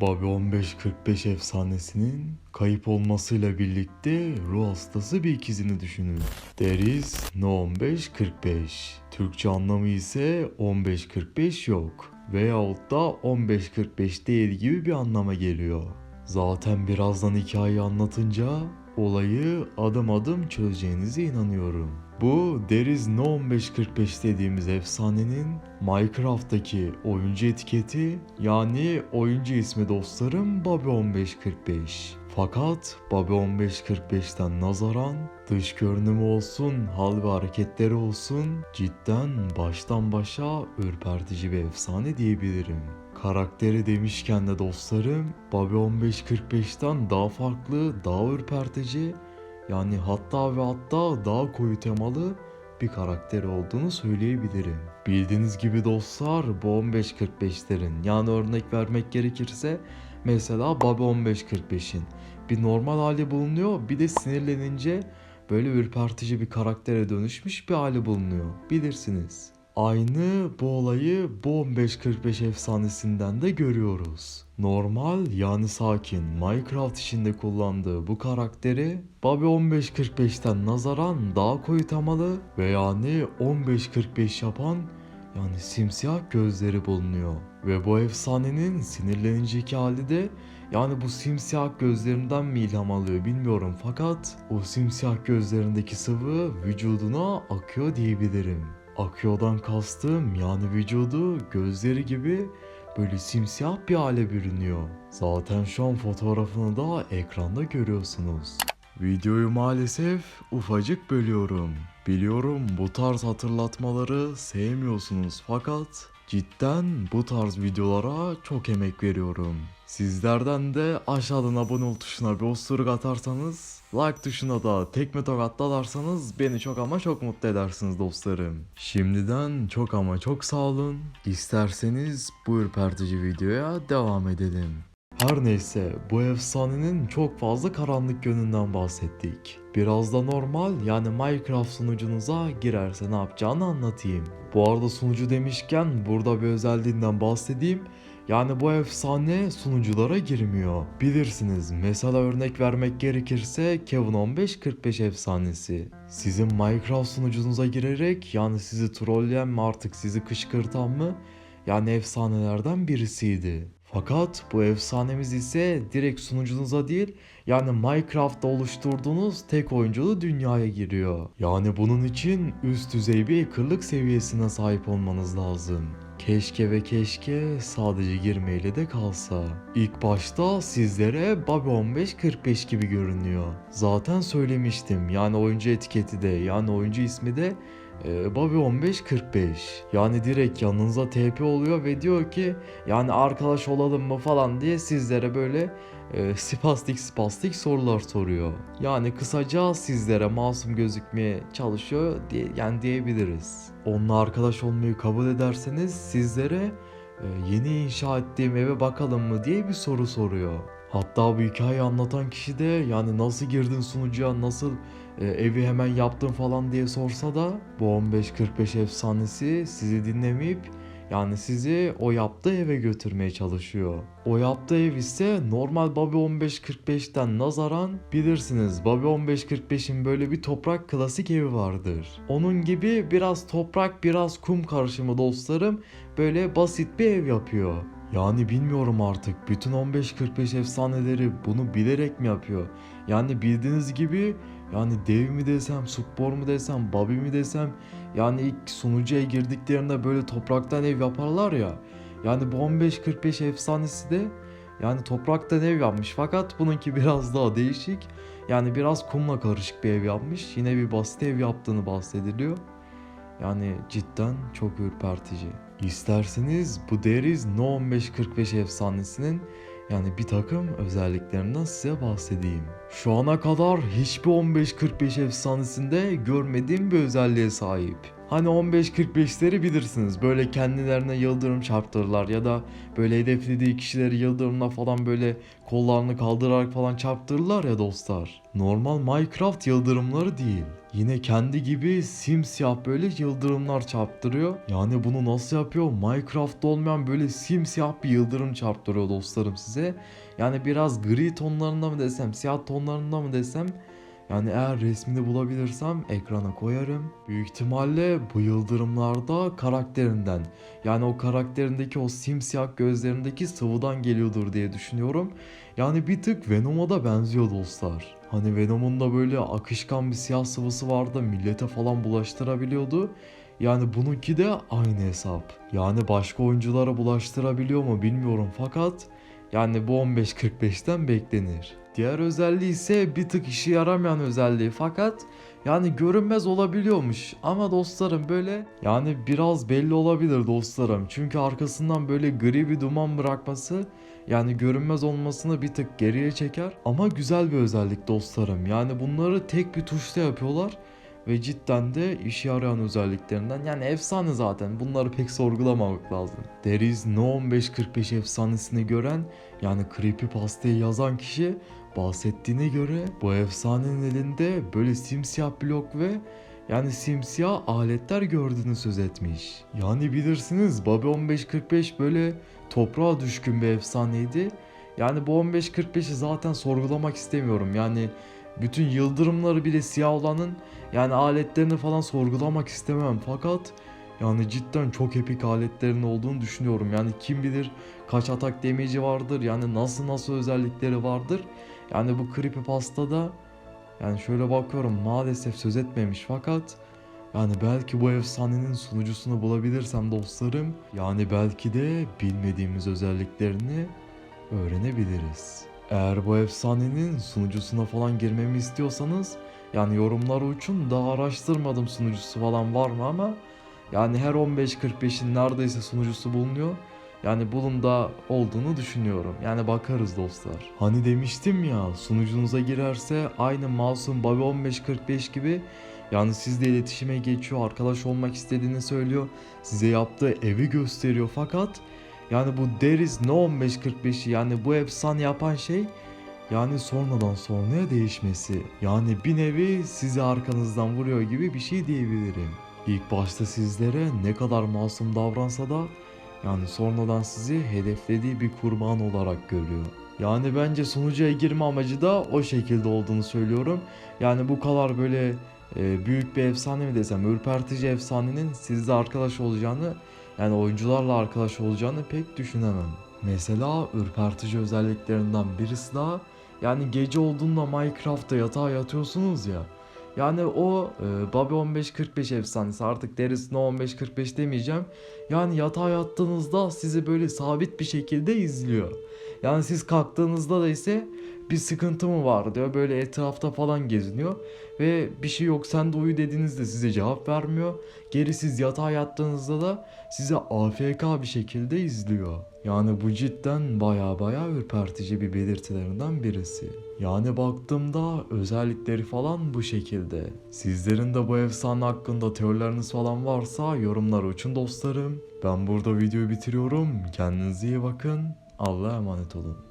Bobby 1545 efsanesinin kayıp olmasıyla birlikte ruh hastası bir ikizini düşünün. Deriz No 1545. Türkçe anlamı ise 1545 yok. Veyahut da 1545 değil gibi bir anlama geliyor. Zaten birazdan hikayeyi anlatınca olayı adım adım çözeceğinize inanıyorum. Bu Deriz No 1545 dediğimiz efsanenin Minecraft'taki oyuncu etiketi yani oyuncu ismi dostlarım Bobby 1545. Fakat Bobby 1545'ten nazaran dış görünümü olsun, hal ve hareketleri olsun cidden baştan başa ürpertici bir efsane diyebilirim. Karakteri demişken de dostlarım Bobby 1545'ten daha farklı, daha ürpertici yani hatta ve hatta daha koyu temalı bir karakter olduğunu söyleyebilirim. Bildiğiniz gibi dostlar bu 1545'lerin yani örnek vermek gerekirse mesela Bobby 1545'in bir normal hali bulunuyor bir de sinirlenince böyle ürpertici bir karaktere dönüşmüş bir hali bulunuyor bilirsiniz. Aynı bu olayı bu 1545 efsanesinden de görüyoruz. Normal yani sakin Minecraft içinde kullandığı bu karakteri Bobby 1545'ten nazaran daha koyu temalı ve yani 1545 yapan yani simsiyah gözleri bulunuyor. Ve bu efsanenin sinirlenince hali de yani bu simsiyah gözlerinden mi ilham alıyor bilmiyorum fakat o simsiyah gözlerindeki sıvı vücuduna akıyor diyebilirim. Akıyordan kastım yani vücudu gözleri gibi böyle simsiyah bir hale bürünüyor. Zaten şu an fotoğrafını da ekranda görüyorsunuz. Videoyu maalesef ufacık bölüyorum. Biliyorum bu tarz hatırlatmaları sevmiyorsunuz fakat cidden bu tarz videolara çok emek veriyorum. Sizlerden de aşağıdan abone ol tuşuna bir osuruk atarsanız, like tuşuna da tekme tokat dalarsanız beni çok ama çok mutlu edersiniz dostlarım. Şimdiden çok ama çok sağ olun. İsterseniz bu ürpertici videoya devam edelim. Her neyse bu efsanenin çok fazla karanlık yönünden bahsettik. Biraz da normal yani Minecraft sunucunuza girerse ne yapacağını anlatayım. Bu arada sunucu demişken burada bir özelliğinden bahsedeyim. Yani bu efsane sunuculara girmiyor. Bilirsiniz mesela örnek vermek gerekirse Kevin 1545 efsanesi. Sizin Minecraft sunucunuza girerek yani sizi trolleyen mi artık sizi kışkırtan mı yani efsanelerden birisiydi. Fakat bu efsanemiz ise direkt sunucunuza değil yani Minecraft'ta oluşturduğunuz tek oyunculu dünyaya giriyor. Yani bunun için üst düzey bir hackerlık seviyesine sahip olmanız lazım. Keşke ve keşke sadece girmeyle de kalsa. İlk başta sizlere Bobby 1545 gibi görünüyor. Zaten söylemiştim yani oyuncu etiketi de yani oyuncu ismi de ee, Bobby 1545 yani direkt yanınıza TP oluyor ve diyor ki yani arkadaş olalım mı falan diye sizlere böyle e, spastik spastik sorular soruyor. Yani kısaca sizlere masum gözükmeye çalışıyor diye yani diyebiliriz. Onunla arkadaş olmayı kabul ederseniz sizlere e, yeni inşa ettiğim eve bakalım mı diye bir soru soruyor. Hatta bu hikayeyi anlatan kişi de yani nasıl girdin sunucuya nasıl e, evi hemen yaptın falan diye sorsa da bu 1545 efsanesi sizi dinlemeyip yani sizi o yaptığı eve götürmeye çalışıyor. O yaptığı ev ise normal Bobby 1545'ten nazaran bilirsiniz Bobby 1545'in böyle bir toprak klasik evi vardır. Onun gibi biraz toprak biraz kum karışımı dostlarım böyle basit bir ev yapıyor. Yani bilmiyorum artık bütün 1545 efsaneleri bunu bilerek mi yapıyor? Yani bildiğiniz gibi yani dev mi desem, spor mu desem, Bobby mi desem yani ilk sunucuya girdiklerinde böyle topraktan ev yaparlar ya. Yani bu 1545 efsanesi de yani topraktan ev yapmış fakat bununki biraz daha değişik. Yani biraz kumla karışık bir ev yapmış. Yine bir basit ev yaptığını bahsediliyor. Yani cidden çok ürpertici. İsterseniz bu Deriz No 1545 efsanesinin yani bir takım özelliklerinden size bahsedeyim. Şu ana kadar hiçbir 1545 efsanesinde görmediğim bir özelliğe sahip. Hani 15-45'leri bilirsiniz böyle kendilerine yıldırım çarptırırlar ya da böyle hedeflediği kişileri yıldırımla falan böyle kollarını kaldırarak falan çarptırırlar ya dostlar. Normal Minecraft yıldırımları değil. Yine kendi gibi simsiyah böyle yıldırımlar çarptırıyor. Yani bunu nasıl yapıyor? Minecraft'ta olmayan böyle simsiyah bir yıldırım çarptırıyor dostlarım size. Yani biraz gri tonlarında mı desem, siyah tonlarında mı desem yani eğer resmini bulabilirsem ekrana koyarım. Büyük ihtimalle bu yıldırımlarda karakterinden yani o karakterindeki o simsiyah gözlerindeki sıvıdan geliyordur diye düşünüyorum. Yani bir tık Venom'a da benziyor dostlar. Hani Venom'un da böyle akışkan bir siyah sıvısı vardı millete falan bulaştırabiliyordu. Yani bununki de aynı hesap. Yani başka oyunculara bulaştırabiliyor mu bilmiyorum fakat yani bu 15.45'ten beklenir. Diğer özelliği ise bir tık işe yaramayan özelliği fakat yani görünmez olabiliyormuş ama dostlarım böyle yani biraz belli olabilir dostlarım. Çünkü arkasından böyle gri bir duman bırakması yani görünmez olmasını bir tık geriye çeker ama güzel bir özellik dostlarım. Yani bunları tek bir tuşla yapıyorlar ve cidden de işe yarayan özelliklerinden. Yani efsane zaten. Bunları pek sorgulamamak lazım. There is no 1545 efsanesini gören yani Creepypasta'yı yazan kişi bahsettiğine göre bu efsanenin elinde böyle simsiyah blok ve yani simsiyah aletler gördüğünü söz etmiş. Yani bilirsiniz Bobby 1545 böyle toprağa düşkün bir efsaneydi. Yani bu 1545'i zaten sorgulamak istemiyorum. Yani bütün yıldırımları bile siyah olanın yani aletlerini falan sorgulamak istemem fakat yani cidden çok epik aletlerin olduğunu düşünüyorum. Yani kim bilir kaç atak damage'i vardır yani nasıl nasıl özellikleri vardır. Yani bu Creepypasta'da yani şöyle bakıyorum maalesef söz etmemiş fakat yani belki bu efsanenin sunucusunu bulabilirsem dostlarım yani belki de bilmediğimiz özelliklerini öğrenebiliriz. Eğer bu efsanenin sunucusuna falan girmemi istiyorsanız yani yorumlara uçun daha araştırmadım sunucusu falan var mı ama yani her 15.45'in neredeyse sunucusu bulunuyor. Yani bulunda olduğunu düşünüyorum. Yani bakarız dostlar. Hani demiştim ya sunucunuza girerse aynı Masum Bobby 1545 gibi yani sizle iletişime geçiyor, arkadaş olmak istediğini söylüyor. Size yaptığı evi gösteriyor fakat yani bu Deriz No 1545'i yani bu efsane yapan şey yani sonradan sonraya değişmesi. Yani bir nevi sizi arkanızdan vuruyor gibi bir şey diyebilirim. İlk başta sizlere ne kadar masum davransa da yani sonradan sizi hedeflediği bir kurban olarak görüyor. Yani bence sunucuya girme amacı da o şekilde olduğunu söylüyorum. Yani bu kadar böyle e, büyük bir efsane mi desem, ürpertici efsanenin sizle arkadaş olacağını yani oyuncularla arkadaş olacağını pek düşünemem. Mesela ürpertici özelliklerinden birisi daha yani gece olduğunda Minecraft'ta yatağa yatıyorsunuz ya. Yani o e, Bobby 1545 efsanesi artık deriz no 1545 demeyeceğim. Yani yatağa yattığınızda sizi böyle sabit bir şekilde izliyor. Yani siz kalktığınızda da ise bir sıkıntı mı var diyor. Böyle etrafta falan geziniyor. Ve bir şey yok sen de uyu dediğinizde size cevap vermiyor. Geri siz yatağa yattığınızda da size AFK bir şekilde izliyor. Yani bu cidden baya baya ürpertici bir belirtilerinden birisi. Yani baktığımda özellikleri falan bu şekilde. Sizlerin de bu efsane hakkında teorileriniz falan varsa yorumlara uçun dostlarım. Ben burada videoyu bitiriyorum. Kendinize iyi bakın. Allah'a emanet olun.